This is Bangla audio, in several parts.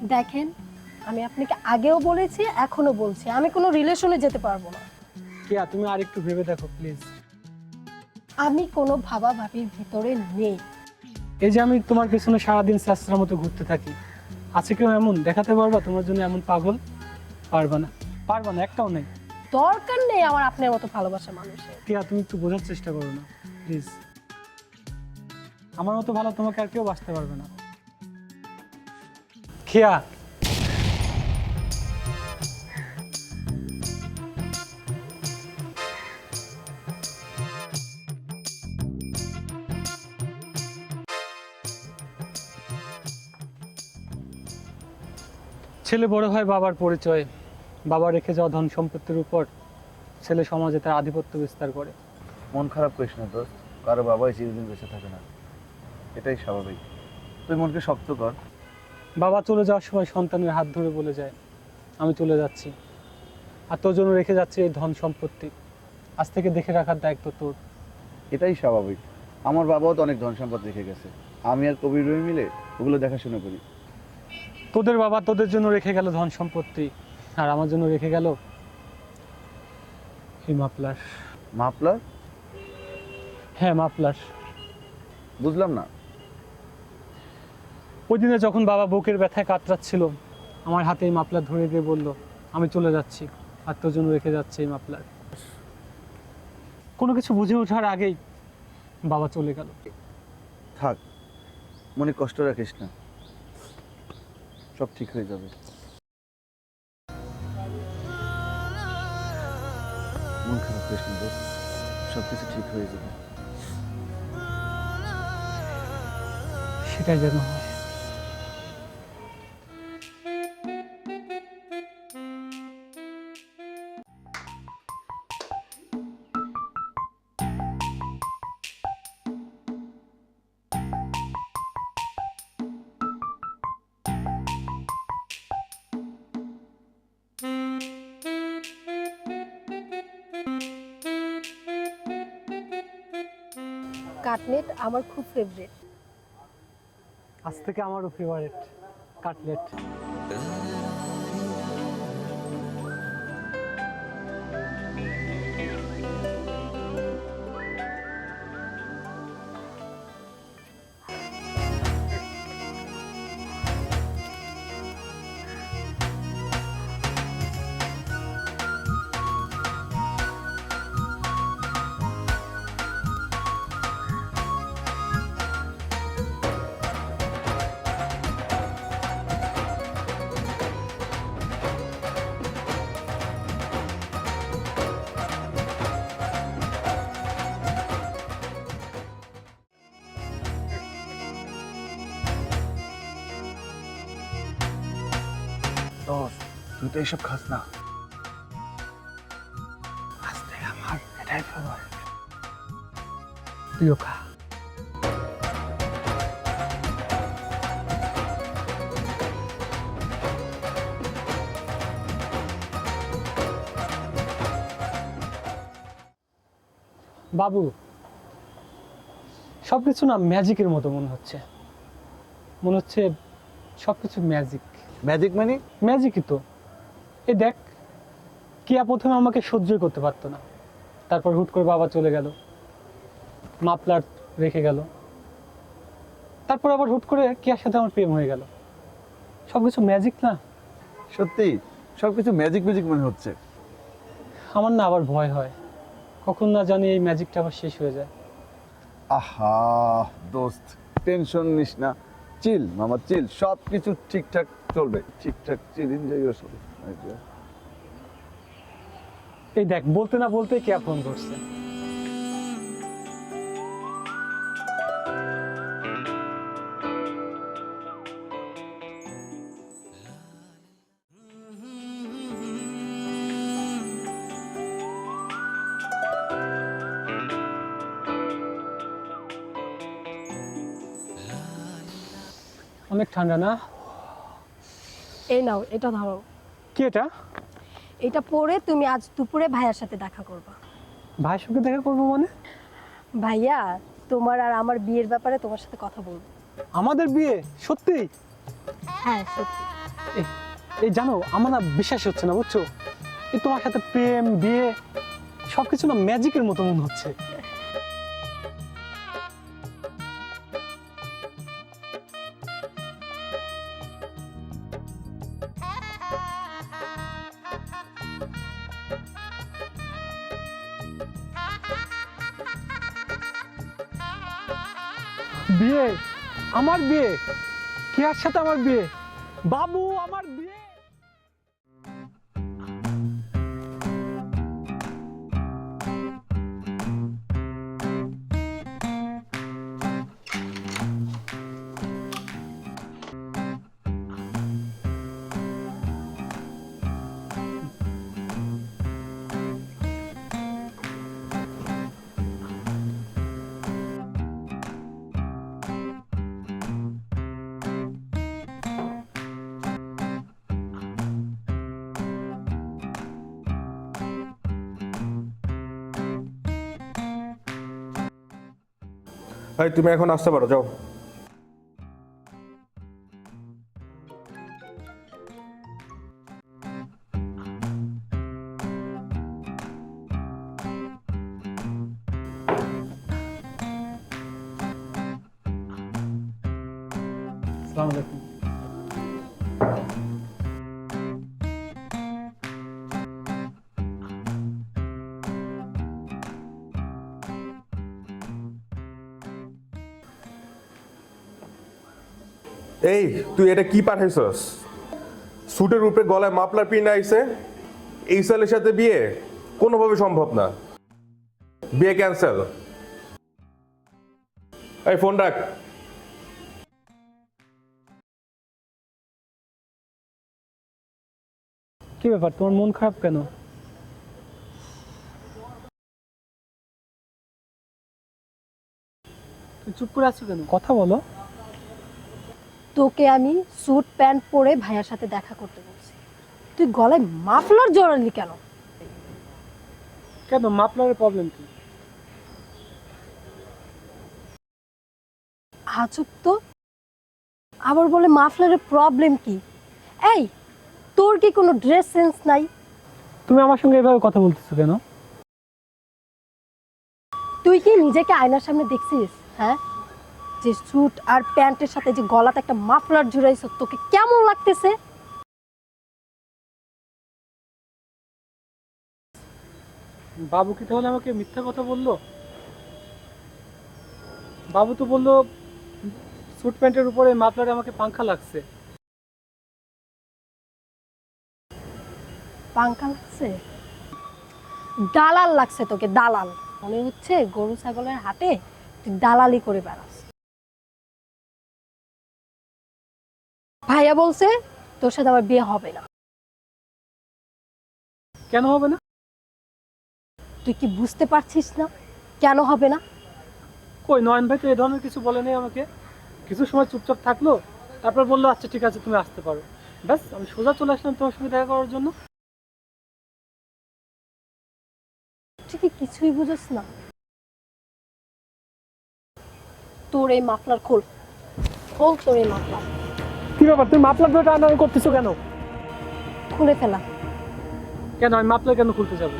দেখেন আমি আপনাকে আগেও বলেছি এখনও বলছি। আমি কোনো রিলেশনে যেতে পারব না। কেয়া তুমি আর একটু ভেবে দেখো প্লিজ। আমি কোনো ভাবা ভাবির ভিতরে নেই। এই যে আমি তোমার পেছনে সারাদিন শাস্ত্রের মতো ঘুরতে থাকি আছে কেউ এমন? দেখাতে পারবা? তোমার জন্য এমন পাগল? পারবা না। পারবা না একটাও নেই। দরকার নেই আমার আপনার মতো ভালোবাসা মানুষের। কেয়া তুমি একটু বোঝার চেষ্টা করো না প্লিজ। আমার মতো ভালো তোমাকে আর কেউ বাঁচতে পারবে না। খেয়া ছেলে বড় হয় বাবার পরিচয়। বাবা রেখে যাওয়া ধন সম্পত্তির উপর ছেলে সমাজে তার আধিপত্য বিস্তার করে। মন খারাপ করিস না দোস্ত। কারও বাবাই চিরদিন বেঁচে থাকে না। এটাই স্বাভাবিক। তুই মনকে শক্ত কর। বাবা চলে যাওয়ার সময় সন্তানের হাত ধরে বলে যায় আমি চলে যাচ্ছি। আর তোর জন্য রেখে যাচ্ছে এই ধন সম্পত্তি। আজ থেকে দেখে রাখার দায়িত্ব তোর। এটাই স্বাভাবিক। আমার বাবাও তো অনেক ধন সম্পদ রেখে গেছে। আমি আর কবির রবি মিলে ওগুলো দেখাশোনা করি। তোদের বাবা তোদের জন্য রেখে গেল ধন সম্পত্তি আর আমার জন্য রেখে গেল এই মাপলার। মাপলার? হ্যাঁ মাপলার। বুঝলাম না। ওই দিনে যখন বাবা বুকের ব্যথায় কাতরাচ্ছিল আমার হাতে এই মাপলার ধরে দিয়ে বলল আমি চলে যাচ্ছি আর তোর জন্য রেখে যাচ্ছে এই মাপলার কোনো কিছু বুঝে ওঠার আগেই বাবা চলে গেল। থাক মনে কষ্ট রাখিস না। সব ঠিক হয়ে যাবে। মন খারাপ করিস না সব কিছু ঠিক হয়ে যাবে। সেটাই যেন হয়। কাটনেট আমার খুব ফেভারিট আজ থেকে আমারও ফেভারিট কাটলেট। তো এইসব খাস না। আজ থেকে আমার এটাই ফেভারিট তুইও খা। বাবু সব কিছু না ম্যাজিকের মতো মনে হচ্ছে। মনে হচ্ছে সব কিছু ম্যাজিক। ম্যাজিক মানে? ম্যাজিকই তো। এ দেখ কিয়া প্রথমে আমাকে সহ্যই করতে পারতো না। তারপর হুট করে বাবা চলে গেল মাপলার রেখে গেল। তারপর আবার হুট করে কিয়ার সাথে আমার প্রেম হয়ে গেল। সব কিছু ম্যাজিক না? সত্যি সব কিছু ম্যাজিক ম্যাজিক মনে হচ্ছে। আমার না আবার ভয় হয়। কখন না জানি এই ম্যাজিকটা আবার শেষ হয়ে যায়। আহা দোস্ত টেনশন নিস না। চিল মামা চিল সব কিছু ঠিকঠাক চলবে। ঠিকঠাক চিল এনজয় ইউর এই দেখ বলতে না বলতে কে ফোন করছে? অনেক ঠান্ডা না? এই নাও এটা ধরো। কি এটা? এটা পরে তুমি আজ দুপুরে ভাইয়ার সাথে দেখা করবা। ভাইয়ের সঙ্গে দেখা করব মানে? ভাইয়া তোমার আর আমার বিয়ের ব্যাপারে তোমার সাথে কথা বলব। আমাদের বিয়ে? সত্যি? হ্যাঁ সত্যি। এই- এই জানো আমার না বিশ্বাস হচ্ছে না বুঝছ? এই তোমার সাথে প্রেম বিয়ে সবকিছু না ম্যাজিকের মতো মনে হচ্ছে। বিয়ে? আমার বিয়ে? কেয়ার সাথে আমার বিয়ে? বাবু আমার ভাই তুমি এখন আসতে পারো যাও। আসসালামু আলাইকুম। এই তুই এটা কি পাঠাইছস? স্যুটের উপরে গলায় মাপলার পিন আইছে এই সালের সাথে বিয়ে? কোনোভাবে সম্ভব না। বিয়ে ক্যান্সেল। এই ফোন রাখ। কি ব্যাপার তোমার মন খারাপ কেন? তুমি চুপ করে আছো কেন? কথা বলো। তোকে আমি স্যুট প্যান্ট পরে ভাইয়ার সাথে দেখা করতে বলছি। তুই গলায় মাফলার জড়ালি কেন? কেন? মাপলারের প্রবলেম কি? আচুক তো। আবার বলে মাফলারের প্রবলেম কি? এই তোর কি কোনো ড্রেস সেন্স নাই? তুমি আমার সঙ্গে এভাবে কথা বলতেছো কেন? তুই কি নিজেকে আয়নার সামনে দেখছিস হ্যাঁ? যে স্যুট আর প্যান্টের সাথে যে গলাতে একটা মাফলার জুড়াইছ তোকে কেমন লাগতেছে? বাবু কি তাহলে আমাকে মিথ্যা কথা বলল? বাবু তো বলল স্যুট প্যান্টের উপরে মাফলারে আমাকে পাংখা লাগছে। পাঙ্কা লাগছে? দালাল লাগছে তোকে দালাল। মনে হচ্ছে গরু ছাগলের হাতে তুই দালালি করে বেড়াস। ভাইয়া বলছে তোর সাথে আমার বিয়ে হবে না। কেন হবে না? তুই কি বুঝতে পারছিস না? কেন হবে না? কই নয়ন ভাই তো এই ধরনের কিছু বলেনি আমাকে। কিছু সময় চুপচাপ থাকল তারপর বলল আচ্ছা ঠিক আছে তুমি আসতে পারো। ব্যাস আমি সোজা চলে আসলাম তোমার সঙ্গে দেখা করার জন্য। ঠিকই কিছুই বুঝিস না? তোর এই মাফলার খোল। খোল তোর এই মাফলার। কি ব্যাপার তুমি মাপলার ধরে টানাটানি করতেছো কেন? খুলে ফেলা। কেন আমি মাপলার কেন খুলতে যাব?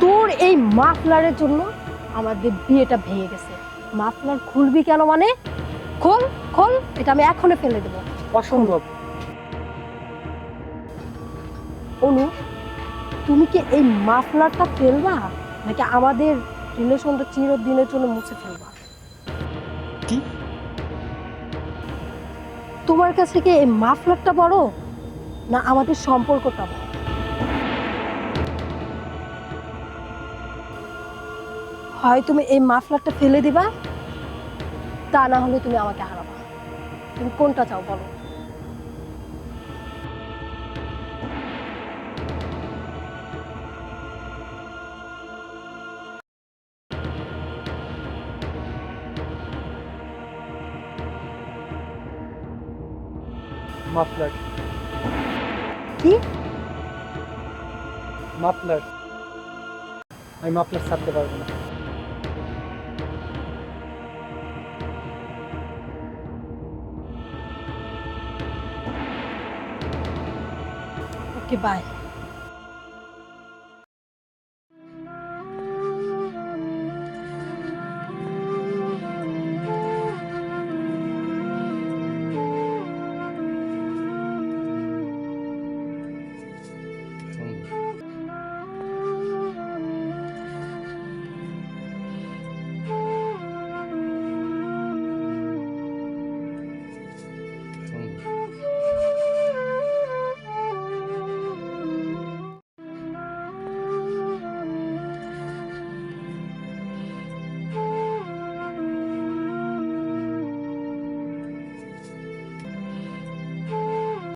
তোর এই মাফলারের জন্য আমাদের বিয়েটা ভেঙে গেছে। মাফলার খুলবি কেন মানে? খোল খোল এটা আমি এখনই ফেলে দেবো। অসম্ভব। অনু তুমি কি এই মাফলারটা ফেলবা? নাকি আমাদের রিলেশনটা চিরদিনের জন্য মুছে ফেলবা? তোমার কাছে কি এই মাফলারটা বড়? না আমাদের সম্পর্কটা বড়? হয় তুমি এই মাফলারটা ফেলে দিবা, তা না হলে তুমি আমাকে হারাবা। তুমি কোনটা চাও বলো? মাফলার কি মাফলার আমি মাফলার ছাড়তে পারব না ওকে বাই